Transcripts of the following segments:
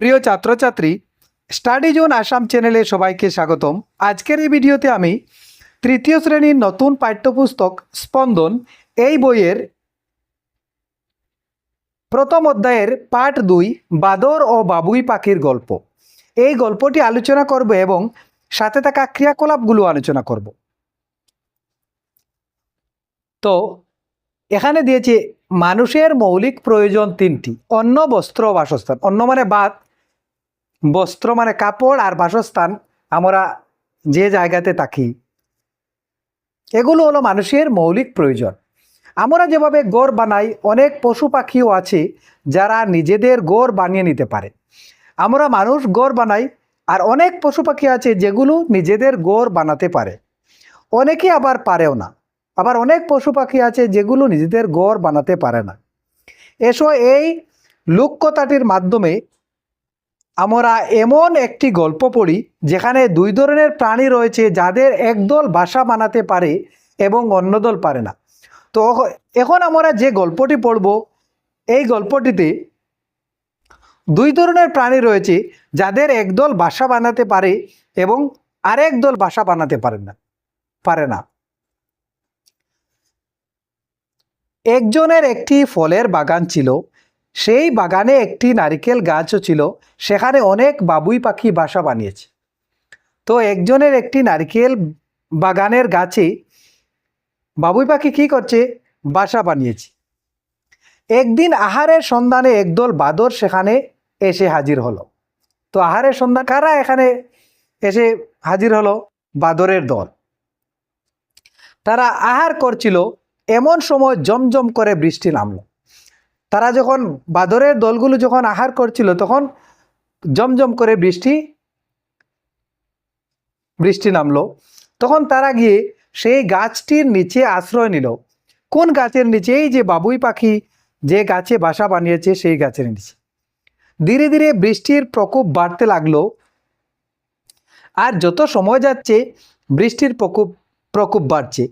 প্রিয় ছাত্রছাত্রী study zone Assam চ্যানেলে সবাইকে স্বাগতম। আজকের এই ভিডিওতে আমি তৃতীয় শ্রেণির নতুন পাঠ্যপুস্তক স্পন্দন এই বইয়ের প্রথম অধ্যায়ের পার্ট দুই, বাদর ও বাবুই পাখির গল্প। এই গল্পটি আলোচনা করব এবং সাথে থাকা ক্রিয়াকলাপগুলো আলোচনা করব। তো, এখানে দিয়েছে, মানুষের মৌলিক প্রয়োজন তিনটি, অন্ন, বস্ত্র বাসস্থান। অন্ন মানে ভাত বস্ত্র মানে কাপড় আর বাসস্থান আমরা যে জায়গাতে থাকি। এগুলো হলো মানুষের মৌলিক প্রয়োজন। আমরা যেভাবে গড় বানাই, অনেক পশু পাখিও আছে যারা নিজেদের গড় বানিয়ে নিতে পারে। আমরা মানুষ গড় বানাই আর অনেক পশু পাখি আছে যেগুলো নিজেদের গড় বানাতে পারে। অনেকে আবার পারেও না। আবার অনেক পশু পাখি আছে যেগুলো নিজেদের গড় বানাতে পারে না। এসো এই লোককথাটির মাধ্যমে আমরা এমন একটি গল্প পড়ি যেখানে দুই ধরনের প্রাণী রয়েছে যাদের একদল বাসা বানাতে পারে এবং অন্য দল পারে না। তো এখন আমরা যে গল্পটি পড়ব, এই গল্পটিতে দুই ধরনের প্রাণী রয়েছে যাদের একদল বাসা বানাতে পারে এবং আরেক দল বাসা বানাতে পারে না পারে না। একজনের একটি ফলের বাগান ছিল সেই বাগানে একটি নারিকেল গাছও ছিল। সেখানে অনেক বাবুই পাখি বাসা বানিয়েছে। তো একজনের একটি নারিকেল বাগানের গাছে বাবুই পাখি কী করছে? বাসা বানিয়েছে। একদিন আহারের সন্ধানে একদল বাদর সেখানে এসে হাজির হলো। তো আহারের সন্ধান কারা এখানে এসে হাজির হলো? বাদরের দল। তারা আহার করছিল। এমন সময় জমজম করে বৃষ্টি নামলো। তারা যখন বাদরের দলগুলো যখন আহার করছিল, তখন জমজম করে বৃষ্টি বৃষ্টি নামলো। তখন তারা গিয়ে সেই গাছটির নিচে আশ্রয় নিল। কোন গাছের নিচে? এই যে বাবুই পাখি যে গাছে বাসা বানিয়েছে, সেই গাছের নিচে। ধীরে ধীরে বৃষ্টির প্রকোপ বাড়তে লাগল। আর যত সময় যাচ্ছে, বৃষ্টির প্রকোপ প্রকোপ বাড়ছে।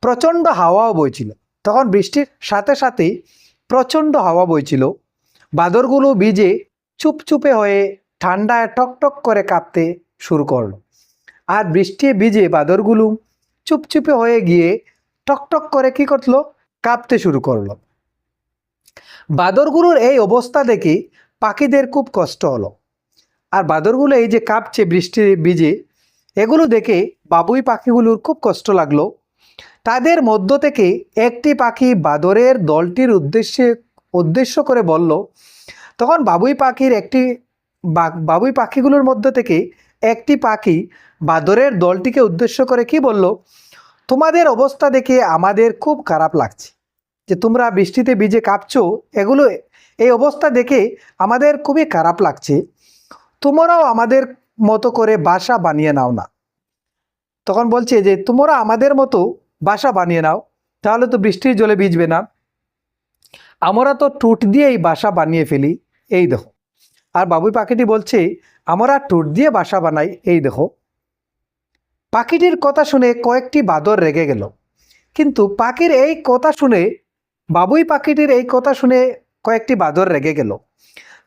প্রচণ্ড হাওয়াও বইছিল। তখন বৃষ্টির সাথে সাথে প্রচণ্ড হাওয়া বইছিল। বাদরগুলো ভিজে চুপচুপে হয়ে ঠান্ডায় টকটক করে কাঁপতে শুরু করল। আর বৃষ্টি ভিজে বাদরগুলো চুপচুপে হয়ে গিয়ে টকটক করে কি করল? কাঁপতে শুরু করল। বাদরগুলোর এই অবস্থা দেখে পাখিদের খুব কষ্ট হলো। আর বাদরগুলো এই যে কাঁপছে বৃষ্টি ভিজে, এগুলো দেখে বাবুই পাখিগুলোর খুব কষ্ট লাগল। তাদের মধ্য থেকে একটি পাখি বাদরের দলটির উদ্দেশ্যে, উদ্দেশ্য করে বলল, তখন বাবুই পাখির একটি বাবুই পাখিগুলোর মধ্য থেকে একটি পাখি বাদরের দলটিকে উদ্দেশ্য করে কি বলল, তোমাদের অবস্থা দেখে আমাদের খুব খারাপ লাগছে। যে তোমরা বৃষ্টিতে ভিজে কাঁপছো, এগুলো, এই অবস্থা দেখে আমাদের খুবই খারাপ লাগছে। তোমরাও আমাদের মতো করে বাসা বানিয়ে নাও না। তখন বলছে যে, তোমরা আমাদের মতো বাসা বানিয়ে নাও, তাহলে তো বৃষ্টির জলে ভিজবে না। আমরা তো টুট দিয়ে এই বাসা বানিয়ে ফেলি, এই দেখো। আর বাবুই পাখিটি বলছে, আমরা টুট দিয়ে বাসা বানাই, এই দেখো। পাখিটির কথা শুনে কয়েকটি বাদর রেগে গেল। কিন্তু পাখির এই কথা শুনে, বাবুই পাখিটির এই কথা শুনে কয়েকটি বাদর রেগে গেল।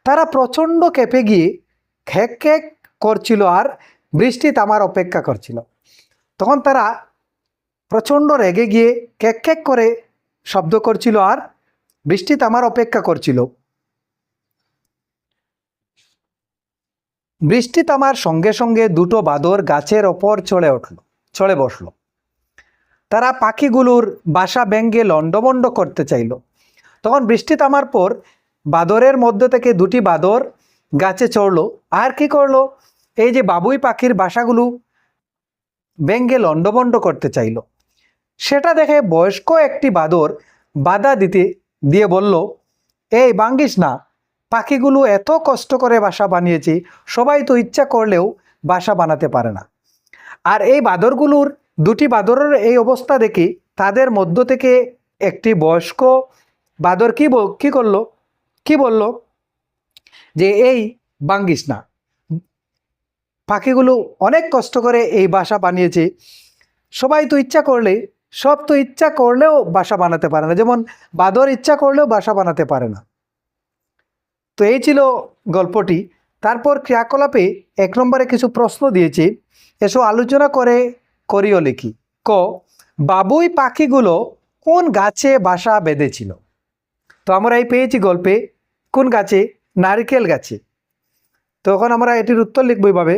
তারা প্রচণ্ড কেঁপে গিয়ে খেক খেক করছিল আর বৃষ্টি তামার অপেক্ষা করছিল। তখন তারা প্রচণ্ড রেগে গিয়ে ক্যাক ক্যাক করে শব্দ করছিল আর বৃষ্টি তামার অপেক্ষা করছিল। বৃষ্টি তামার সঙ্গে সঙ্গে দুটো বাদর গাছের ওপর চড়ে উঠল, চড়ে বসল। তারা পাখিগুলোর বাসা ব্যঙ্গে লণ্ডভণ্ড করতে চাইল। তখন বৃষ্টি তামার পর বাদরের মধ্য থেকে দুটি বাদর গাছে চড়লো। আর কি করল? এই যে বাবুই পাখির বাসাগুলো ব্যঙ্গে লণ্ডভণ্ড করতে চাইল। সেটা দেখে বয়স্ক একটি বাদর বাধা দিতে, দিয়ে বলল, এই বাঙ্গিস না, পাখিগুলো এত কষ্ট করে বাসা বানিয়েছে, সবাই তো ইচ্ছা করলেও বাসা বানাতে পারে না। আর এই বাদরগুলোর, দুটি বাদরের এই অবস্থা দেখে তাদের মধ্য থেকে একটি বয়স্ক বাদর কি কি করল, কি বলল যে, এই বাঙ্গিস না, পাখিগুলো অনেক কষ্ট করে এই বাসা বানিয়েছে, সবাই তো ইচ্ছা করলে সব তো ইচ্ছা করলেও বাসা বানাতে পারে না। যেমন বাদর ইচ্ছা করলেও বাসা বানাতে পারে না। তো এই ছিল গল্পটি। তারপর ক্রিয়াকলাপে এক নম্বরে কিছু প্রশ্ন দিয়েছি। এসব আলোচনা করে করিও লিখি। ক, বাবুই পাখিগুলো কোন গাছে বাসা বেঁধেছিল? তো আমরা এই পেয়েছি গল্পে, কোন গাছে? নারকেল গাছে। তখন আমরা এটির উত্তর লিখব এইভাবে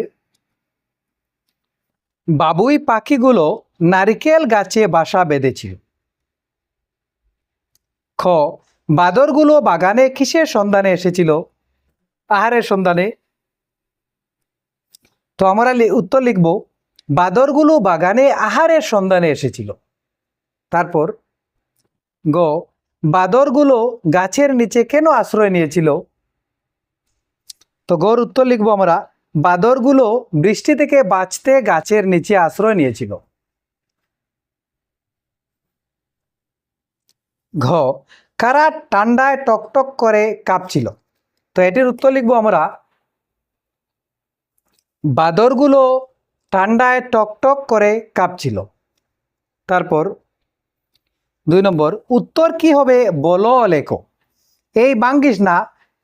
বাবুই পাখিগুলো নারকেল গাছে বাসা বেঁধেছিল খ, বাদরগুলো বাগানে কিসের সন্ধানে এসেছিল? আহারের সন্ধানে। তো আমরা উত্তর লিখব, বাদরগুলো বাগানে আহারের সন্ধানে এসেছিল। তারপর, গ, বাদরগুলো গাছের নিচে কেন আশ্রয় নিয়েছিল? তো গর উত্তর লিখব আমরা, বাদরগুলো বৃষ্টি থেকে বাঁচতে গাছের নিচে আশ্রয় নিয়েছিল। ঘ, কারা ঠান্ডায় টকটক করে কাঁপছিল? তো এটির উত্তর লিখব আমরা। বাদরগুলো ঠান্ডায় টকটক করে কাঁপছিল। তারপর দুই নম্বর, উত্তর কি হবে বলো লেখো। এই বাঙ্গিস না,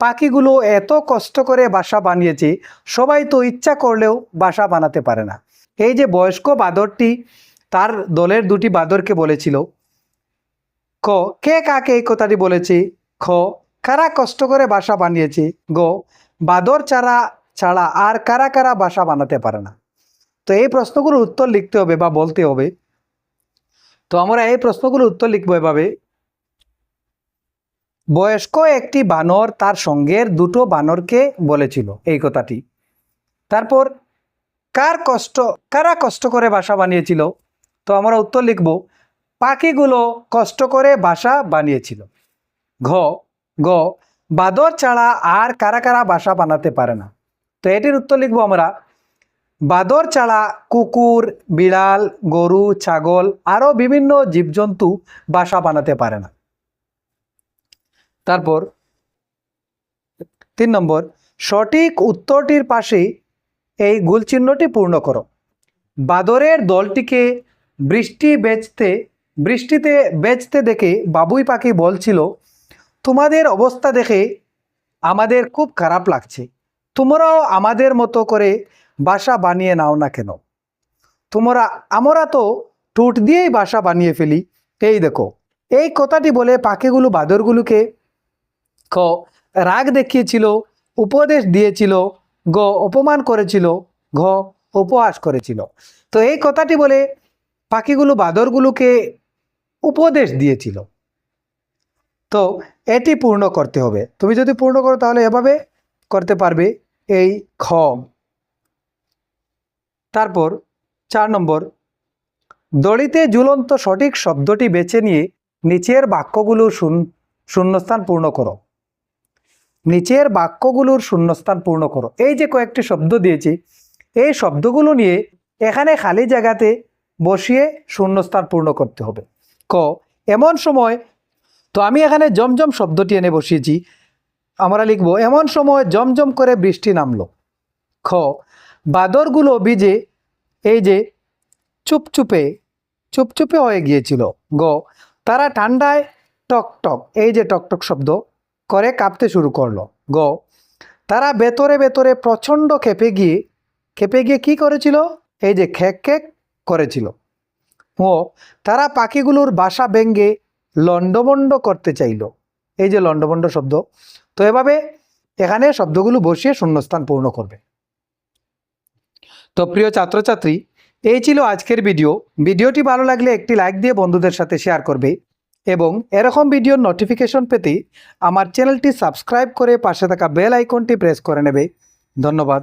পাখিগুলো এত কষ্ট করে বাসা বানিয়েছে, সবাই তো ইচ্ছা করলেও বাসা বানাতে পারে না। এই যে বয়স্ক বাদরটি, তার দলের দুটি বাদরকে বলেছিল ক, কে কাকে এই কথাটি বলেছে? খ, কারা কষ্ট করে বাসা বানিয়েছে? গ, বাদর চারা ছাড়া আর কারা কারা বাসা বানাতে পারে না? তো এই প্রশ্নগুলোর উত্তর লিখতে হবে বা বলতে হবে। তো আমরা এই প্রশ্নগুলোর উত্তর লিখব এভাবে। বয়স্ক একটি বানর তার সঙ্গের দুটো বানরকে বলেছিল এই কথাটি। তারপর, কার কষ্ট, কারা কষ্ট করে বাসা বানিয়েছিল? তো আমরা উত্তর লিখব। পাখিগুলো কষ্ট করে বাসা বানিয়েছিল। ঘ, গ, বাদর ছাড়া আর কারা কারা বাসা বানাতে পারে না। তো এটির উত্তর লিখব আমরা। বাদর ছাড়া কুকুর, বিড়াল, গরু, ছাগল আরও বিভিন্ন জীবজন্তু বাসা বানাতে পারে না। তারপর তিন নম্বর, সঠিক উত্তরটির পাশে এই গুলচিহ্নটি পূর্ণ করো। বাদরের দলটিকে বৃষ্টি বেচতে বৃষ্টিতে বেচতে দেখে বাবুই পাখি বলছিল, তোমাদের অবস্থা দেখে আমাদের খুব খারাপ লাগছে। তোমরাও আমাদের মতো করে বাসা বানিয়ে নাও না কেন? তোমরা, আমরা তো টুট দিয়েই বাসা বানিয়ে ফেলি। এই দেখো, এই কথাটি বলে পাখিগুলো বাদরগুলোকে ক, রাগ দেখিয়েছিল, উপদেশ দিয়েছিল, গ, অপমান করেছিল, ঘ, উপহাস করেছিল। তো এই কথাটি বলে পাখিগুলো বাদরগুলোকে উপদেশ দিয়েছিল। তো এটি পূর্ণ করতে হবে। তুমি যদি পূর্ণ করো তাহলে এভাবে করতে পারবে। এই খ। তারপর চার নম্বর। দড়িতে ঝুলন্ত সঠিক শব্দটি বেছে নিয়ে নিচের বাক্যগুলোর শূন্য শূন্যস্থান পূর্ণ করো। নিচের বাক্যগুলোর শূন্যস্থান পূর্ণ করো। এই যে কয়েকটি শব্দ দিয়েছি, এই শব্দগুলো নিয়ে এখানে খালি জায়গাতে বসিয়ে শূন্যস্থান পূর্ণ করতে হবে। ক, এমন সময় তো আমি এখানে জমজম শব্দটি এনে বসিয়েছি। আমরা লিখব, এমন সময় জমজম করে বৃষ্টি নামলো। খ, বাদরগুলো বীজে এই যে চুপচুপে চুপচুপে হয়ে গিয়েছিল। গ, তারা ঠান্ডায় টক টক, এই যে টকটক শব্দ, করে কাঁপতে শুরু করল। গ, তারা ভেতরে ভেতরে প্রচণ্ড খেপে গিয়ে খেপে গিয়ে কি করেছিল? এই যে খেক খেক করেছিল। ও তারা পাখিগুলোর বাসা ভেঙ্গে লণ্ডভণ্ড করতে চাইল। এই যে লণ্ডভণ্ড শব্দ, তো এভাবে এখানে শব্দগুলো বসিয়ে শূন্যস্থান পূর্ণ করবে। তো প্রিয় ছাত্রছাত্রী, এই ছিল আজকের ভিডিও। ভিডিওটি ভালো লাগলে একটি লাইক দিয়ে বন্ধুদের সাথে শেয়ার করবে এবং এরকম ভিডিওর নোটিফিকেশন পেতে আমার চ্যানেলটি সাবস্ক্রাইব করে পাশে থাকা বেল আইকনটি প্রেস করে নেবে। ধন্যবাদ।